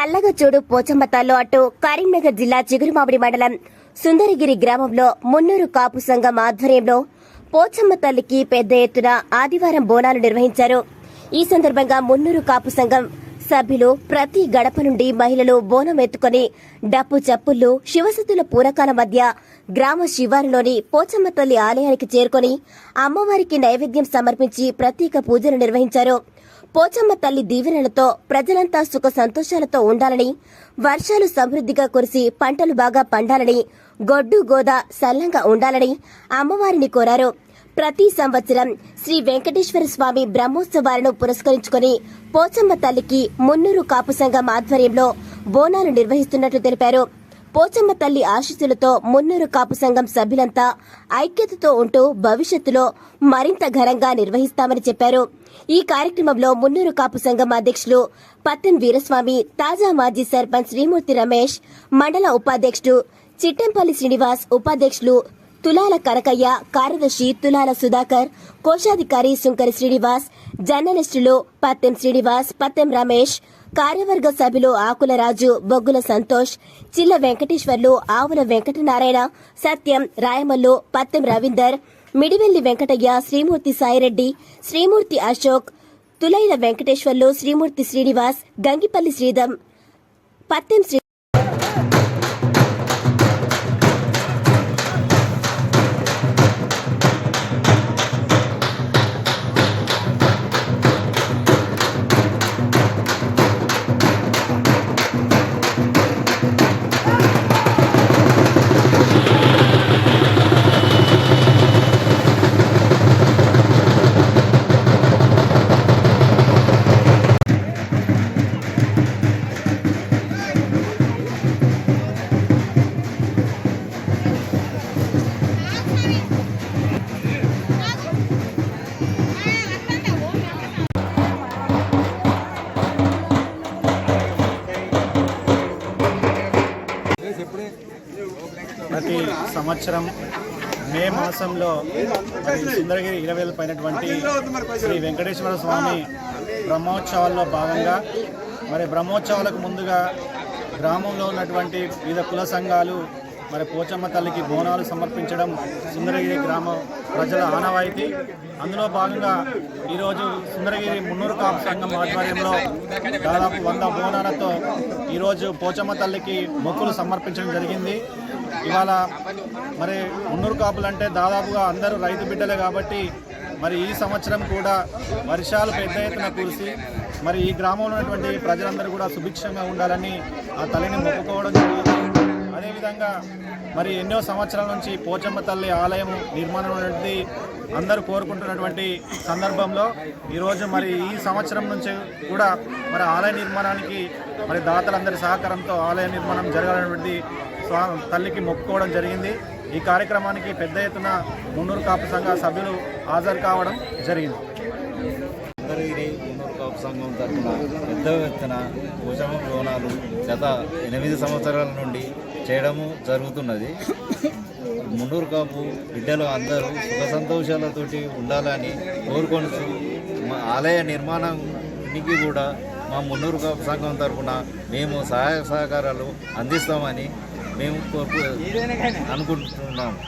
కొండగచూడు పోచమ్మతాల్లో అటు కరీంనగర్ జిల్లా చిగురుమామిడి మండలం సుందరగిరి గ్రామంలో మున్నూరు కాపు సంఘం ఆధ్వర్యంలో పోచమ్మ తల్లికి పెద్ద ఎత్తున ఆదివారం బోనాలు నిర్వహించారు. ఈ సందర్భంగా మున్నూరు కాపు సంఘం సభ్యులు ప్రతి గడప నుండి మహిళలు బోనం ఎత్తుకొని డప్పు చప్పుళ్ళు శివసతుల పూరకాల మధ్య గ్రామ శివారులోని పోచమ్మ తల్లి ఆలయానికి చేరుకొని అమ్మవారికి నైవేద్యం సమర్పించి ప్రత్యేక పూజలు నిర్వహించారు. పోచమ్మ తల్లి దీవెనలతో ప్రజలంతా సుఖ సంతోషాలతో ఉండాలని వర్షాలు సమృద్ధిగా కురిసి పంటలు బాగా పండాలని గొడ్డు గోద సల్లంగా ఉండాలని అమ్మవారిని కోరారు. ప్రతి సంవత్సరం శ్రీ వెంకటేశ్వర స్వామి బ్రహ్మోత్సవాలను పురస్కరించుకొని పోచమ్మ తల్లికి మున్నూరు కాపు సంఘం ఆధ్వర్యంలో బోనాలు నిర్వహిస్తున్నట్లు తెలిపారు. పోచమ్మ తల్లి ఆశీస్సులతో మున్నూరు కాపు సంఘం సభ్యులంతా ఐక్యతతో ఉంటూ భవిష్యత్తులో మరింత ఘనంగా నిర్వహిస్తామని చెప్పారు. ఈ కార్యక్రమంలో మున్నూరు కాపు సంఘం అధ్యక్షులు పత్తెం వీరస్వామి తాజా మాజీ సర్పంచ్ శ్రీమూర్తి రమేష్ మండల ఉపాధ్యక్షుడు చిట్టెంపల్లి శ్రీనివాస్ ఉపాధ్యక్షులు తులాల కనకయ్య కార్యదర్శి తులాల సుధాకర్ కోశాధికారి సుంకరి శ్రీనివాస్ జర్నలిస్టులు పత్తెం శ్రీనివాస్ పత్తెం రమేష్ కార్యవర్గ సభ్యులు ఆకుల రాజు బొగ్గుల సంతోష్ చిల్ల వెంకటేశ్వర్లు ఆవుల వెంకటనారాయణ సత్యం రాయమల్లు పత్తెం రవీందర్ మిడివెల్లి వెంకటయ్య శ్రీమూర్తి సాయిరెడ్డి శ్రీమూర్తి అశోక్ తులైల వెంకటేశ్వర్లు శ్రీమూర్తి శ్రీనివాస్ గంగిపల్లి శ్రీధం పత్తెం శ్రీ ప్రతి సంవత్సరం మే మాసంలో మరి సుందరగిరి ఇరవేలు పైనటువంటి శ్రీ వెంకటేశ్వర స్వామి బ్రహ్మోత్సవాల్లో భాగంగా మరి బ్రహ్మోత్సవాలకు ముందుగా గ్రామంలో ఉన్నటువంటి వివిధ కుల సంఘాలు మరి పోచమ్మ తల్లికి బోనాలు సమర్పించడం సుందరగిరి గ్రామ ప్రజల ఆనవాయితీ. అందులో భాగంగా ఈరోజు సుందరగిరి మున్నూరు కాపు సంఘం ఆధ్వర్యంలో దాదాపు వంద బోనాలతో ఈరోజు పోచమ్మ తల్లికి మొక్కులు సమర్పించడం జరిగింది. ఇవాళ మరి మున్నూరు కాపులు అంటే దాదాపుగా అందరూ రైతు బిడ్డలే కాబట్టి మరి ఈ సంవత్సరం కూడా వర్షాలు పెద్ద ఎత్తున కురిసి మరి ఈ గ్రామంలో ఉన్నటువంటి ప్రజలందరూ కూడా సుభిక్షంగా ఉండాలని ఆ తల్లిని మొక్కుకోవడం జరుగుతుంది. అదేవిధంగా మరి ఎన్నో సంవత్సరాల నుంచి పోచమ్మ తల్లి ఆలయం నిర్మాణం అనేది అందరూ కోరుకుంటున్నటువంటి సందర్భంలో ఈరోజు మరి ఈ సంవత్సరం నుంచి కూడా మరి ఆలయ నిర్మాణానికి మరి దాతలందరి సహకారంతో ఆలయ నిర్మాణం జరగాలనేటువంటి స్వా తల్లికి మొక్కుకోవడం జరిగింది. ఈ కార్యక్రమానికి పెద్ద ఎత్తున మున్నూరు కాపు సంఘ సభ్యులు హాజరు కావడం జరిగింది. సంఘం తరఫున పెద్ద ఎత్తున భుజము లోనాలు గత ఎనిమిది సంవత్సరాల నుండి చేయడము జరుగుతున్నది. మున్నూరు కాపు బిడ్డలు అందరూ సుఖ సంతోషాలతోటి ఉండాలని కోరుకొని మా ఆలయ నిర్మాణానికి కూడా మా మున్నూరు కాపు సంఘం తరఫున మేము సహాయ సహకారాలు అందిస్తామని మేము అనుకుంటున్నాము